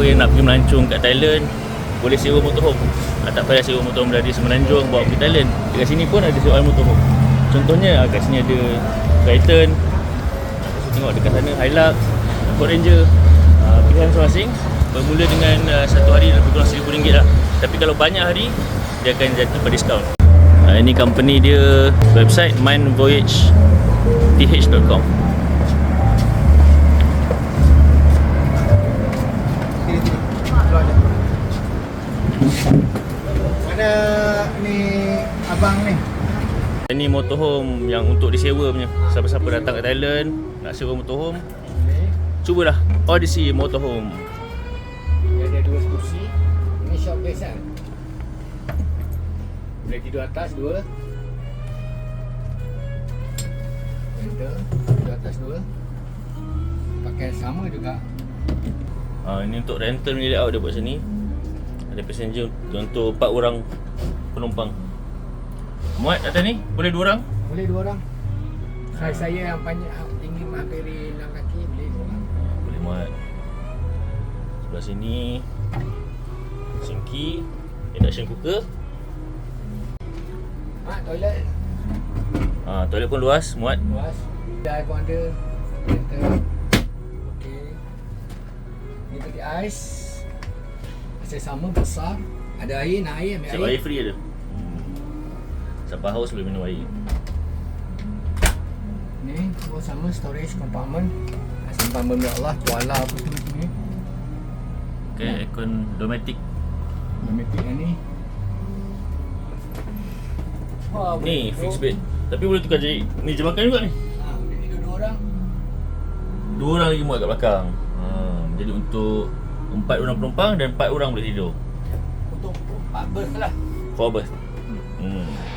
siapa yang nak pergi melancong kat Thailand boleh sewa motorhome. Ah, tak payah sewa motorhome dari Semenanjung bawa pergi Thailand. Dekat sini pun ada sewaan motorhome. Contohnya ah, kat sini ada Triton. Tu tengok dekat sana Hilux Ford Ranger. Ah, pilihan masing-masing. Bermula dengan satu hari lebih kurang RM1,000 lah. Tapi kalau banyak hari dia akan jatuh pada diskaun. Ini company dia website mindvoyage.th.com abang ni? Ini motorhome yang untuk disewa punya. Siapa-siapa datang kat Thailand nak sewa motorhome, Ni. cubalah Odyssey Motorhome. Dia ada dua kursi. Ini shop base kan? Boleh tidur atas dua. Rental. Tidur atas dua. Pakai sama juga. Ha, ini untuk rental ni layout dia buat sini. Ada passenger untuk 4 orang penumpang. Muat atas ni? Boleh 2 orang? Boleh dua orang. Saya saya yang panjang tinggi hampir 6 kaki boleh dua orang. Boleh muat. Sebelah sini sinki, induction cooker. Ha, toilet Ha, toilet pun luas, muat. luas. Dah pun ada. Rental. Okey. Ni tadi ais. Masih sama besar. Ada air, nak air, ambil air. air free ada. Hmm. Sampai haus boleh minum air. Ni semua sama storage compartment. Simpan benda Allah, tuala apa tu ni. Okay, aircon dometic. Dometic yang ni. Wah, Ni duduk. bed. Tapi boleh tukar jadi ni je makan juga ni. Ha, boleh tidur dua orang. Dua orang lagi muat kat belakang. Ha, jadi untuk empat orang penumpang dan empat orang boleh tidur. Untuk empat berth lah. Four berth. Hmm.